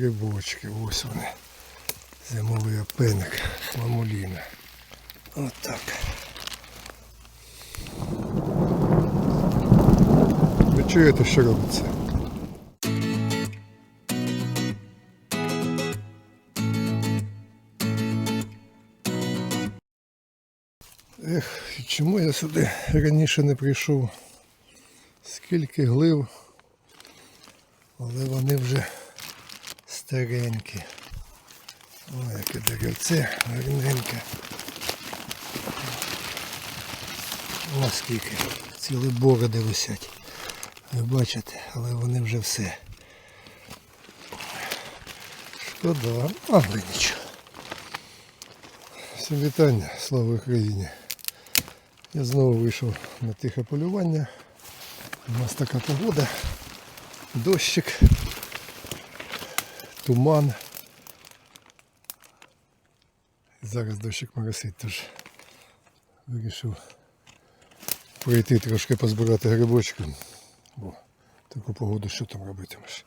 грибочки, ось вони. Зимовий опеник, мамуліна. От. Ви чуєте, що робиться? Ех, чому я сюди раніше не прийшов? Скільки глив, але вони вже старенькі. Ой, яке деревце гарненьке. О, скільки. Цілі бороди висять. Ви бачите, але вони вже все. Шкода, але нічого. Всім вітання, слава Україні. Я знову вийшов на тихе полювання. У нас така погода. Дощик, туман. Зараз дощик моросить, тож вирішив пройти трошки позбирати грибочки. Бо таку погоду що там робитимеш.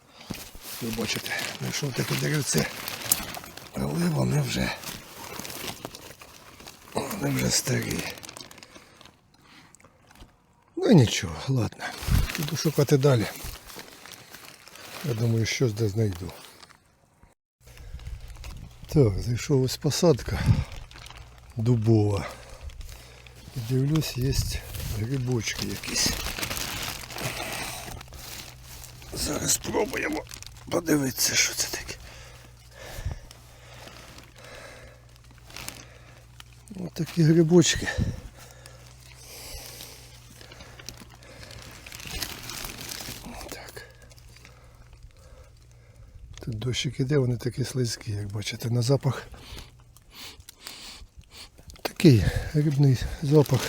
Ви бачите, знайшов таке деревце. Але вони вже вони вже старі. Ну нічого, ладно. Піду шукати далі. Я думаю, щось де знайду. Так, зайшов ось посадка дубова. І дивлюсь, є грибочки якісь. Зараз спробуємо подивитися, що це таке. Ось такі грибочки. Тут дощик іде, вони такі слизькі, як бачите, на запах. Такий грибний запах.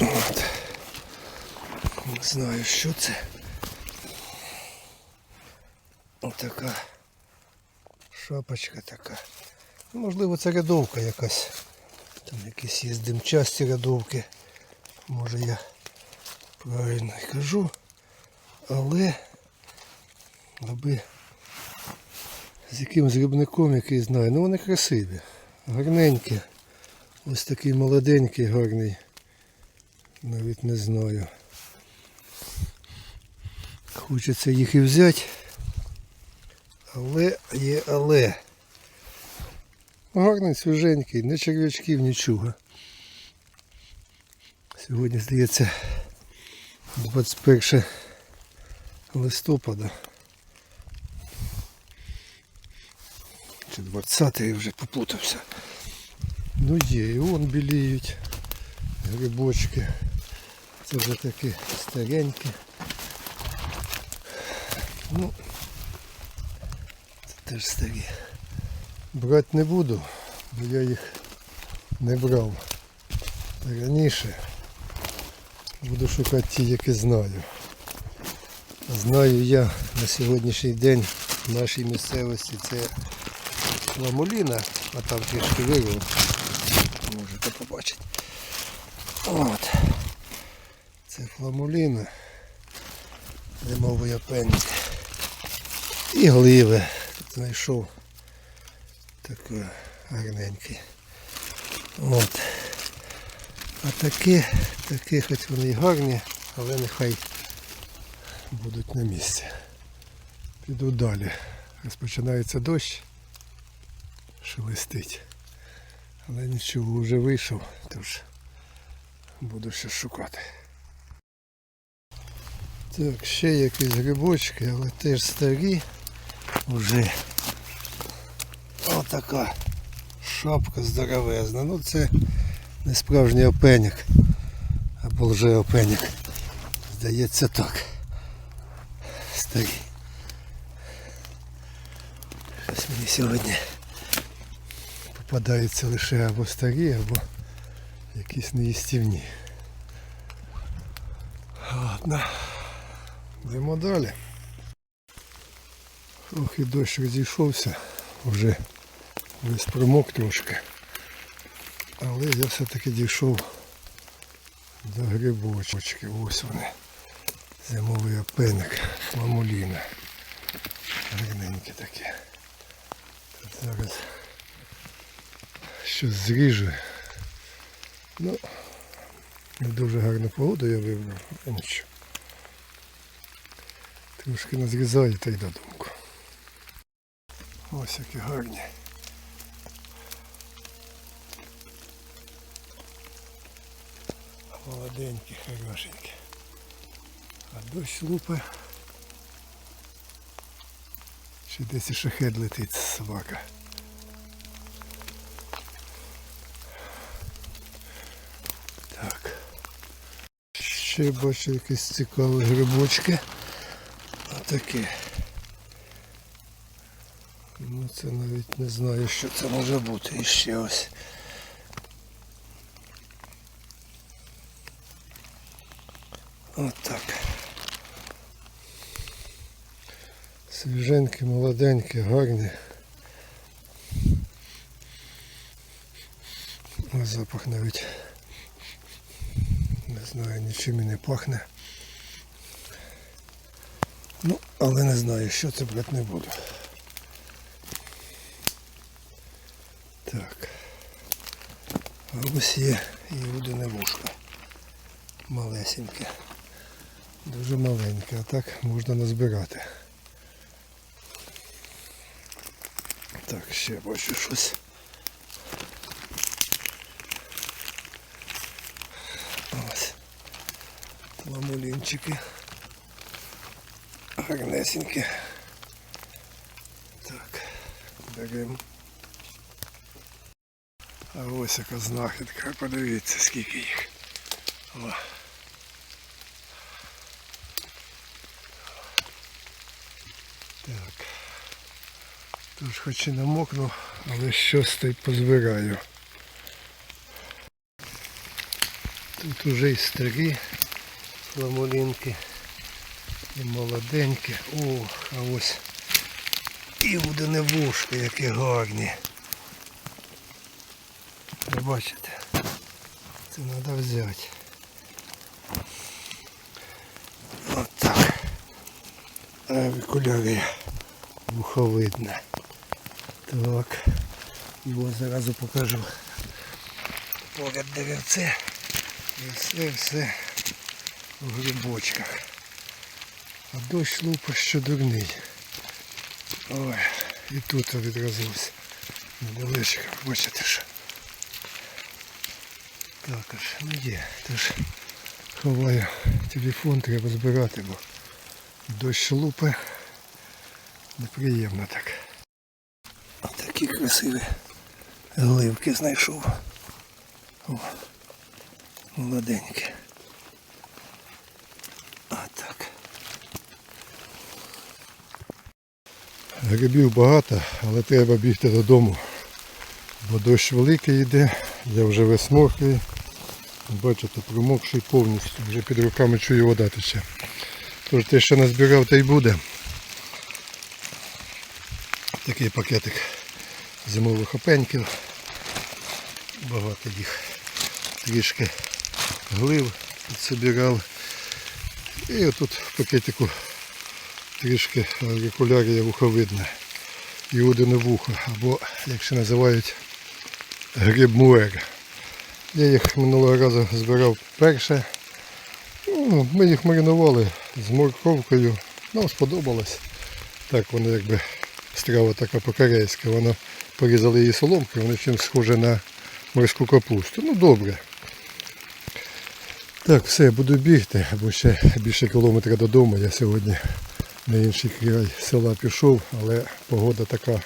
От. Не знаю, що це. Отака шапочка така. Можливо, це рядовка якась. Там якісь є димчасті рядовки. Може я правильно й кажу. Але аби з якимось грибником, який знає. Ну вони красиві, гарненькі. Ось такий молоденький, гарний. Навіть не знаю. Хочеться їх і взяти. Але є але. Гарний, свіженький, не черв'ячків, нічого. Сьогодні, здається, 21 листопада. Чи 20 я вже попутався. Ну є, і вон біліють грибочки. Це вже такі старенькі. Ну, це теж старі. Брати не буду, бо я їх не брав раніше. Буду шукати ті, які знаю. Знаю я на сьогоднішній день в нашій місцевості це ламуліна, а там трішки вирвав. Можете побачити. От. Це фламуліна. Зимовий опеньки. І гливи. Тут знайшов такий гарненький. От. А такі, такі хоч вони й гарні, але нехай будуть на місці. Піду далі. Розпочинається дощ, шелестить. Але нічого, вже вийшов, тож буду ще шукати. Так, ще якісь грибочки, але теж старі вже. Отака шапка здоровезна. Ну це не справжній опенік. Або лже опенік. Здається так. Старі. Щось мені сьогодні попадаються лише або старі, або якісь неїстівні. Ладно. Йдемо далі. Ох, і дощ розійшовся, вже весь промок трошки. Але я все-таки дійшов до грибочки. Ось вони. Зимовий опеник, мамуліна. Гарненьке таке. Тут зараз щось зріжу. Ну, не дуже гарну погоду я вибрав, а нічого. Трошки назрізаю та й додумку. Ось які гарні. Молоденькі, хорошенькі. А дощ лупи. Чи десь і шахет летить собака. Так. Ще бачу якісь цікаві грибочки. Отакі. Ну це навіть не знаю, що це може бути. І ще ось. Отак. Свіженькі, молоденькі, гарні. Ось запах навіть знаю, нічим і не пахне. Ну, але не знаю, що це брати не буду. Так. А ось є і людина вушка. Малесеньке. Дуже маленьке, а так можна назбирати. Так, ще бачу щось. Ось. Ламулінчики. Гарнесенькі. Так, беремо. А ось яка знахідка, подивіться скільки їх. О. Так. Тож хоч і намокну, але щось та й позбираю. Тут уже і старі ламолінки, і молоденькі. Ох, а ось і вушка, які гарні. Ви бачите? Це треба взяти. От так. Авікуляри вуховидне. Так. Його зразу покажу. Поряд деревце. І все, все в грибочках. А дощ лупа що дурний. Ой, і тут відразився. Недалечко, бачите що. Також, ну є. Тож ховаю телефон, треба збирати, бо дощ лупи. Неприємно так. Такі красиві гливки знайшов. О, молоденькі. Грибів багато, але треба бігти додому. Бо дощ великий йде, я вже весь мокрий. Бачите, промокший повністю, вже під руками чую вода тече. Тож те, що назбирав, те й буде. Такий пакетик зимових опеньків. Багато їх трішки глив підсобирав. І отут в пакетику трішки аурикулярія вуховидне. Іудине вухо, або як ще називають гриб муер. Я їх минулого разу збирав перше. Ну, ми їх маринували з морковкою. Нам сподобалось. Так воно якби страва така по-корейськи. Воно порізали її соломкою, воно чим схоже на морську капусту. Ну добре. Так, все, буду бігти, бо ще більше кілометра додому. Я сьогодні на інший край села пішов, але погода така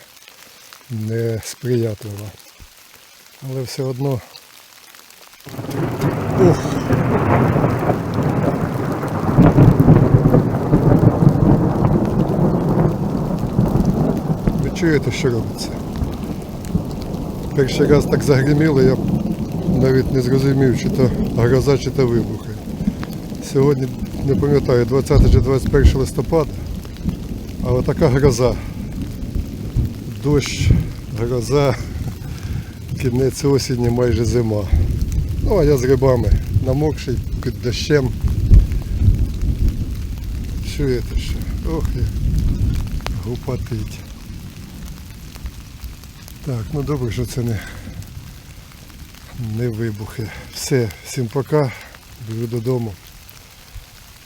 несприятлива. Але все одно. Ох! Ви чуєте, що робиться? Перший раз так загриміло, я навіть не зрозумів, чи то гроза, чи то вибухи. Сьогодні, не пам'ятаю, 20 чи 21 листопада, але така гроза. Дощ, гроза, кінець осені, майже зима. Ну а я з рибами намокший під дощем. Чуєте що? Ох, я гупатить. Так, ну добре, що це не, не вибухи. Все, всім пока. Біжу додому.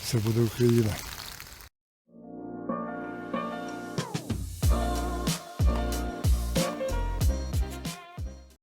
Все буде Україна.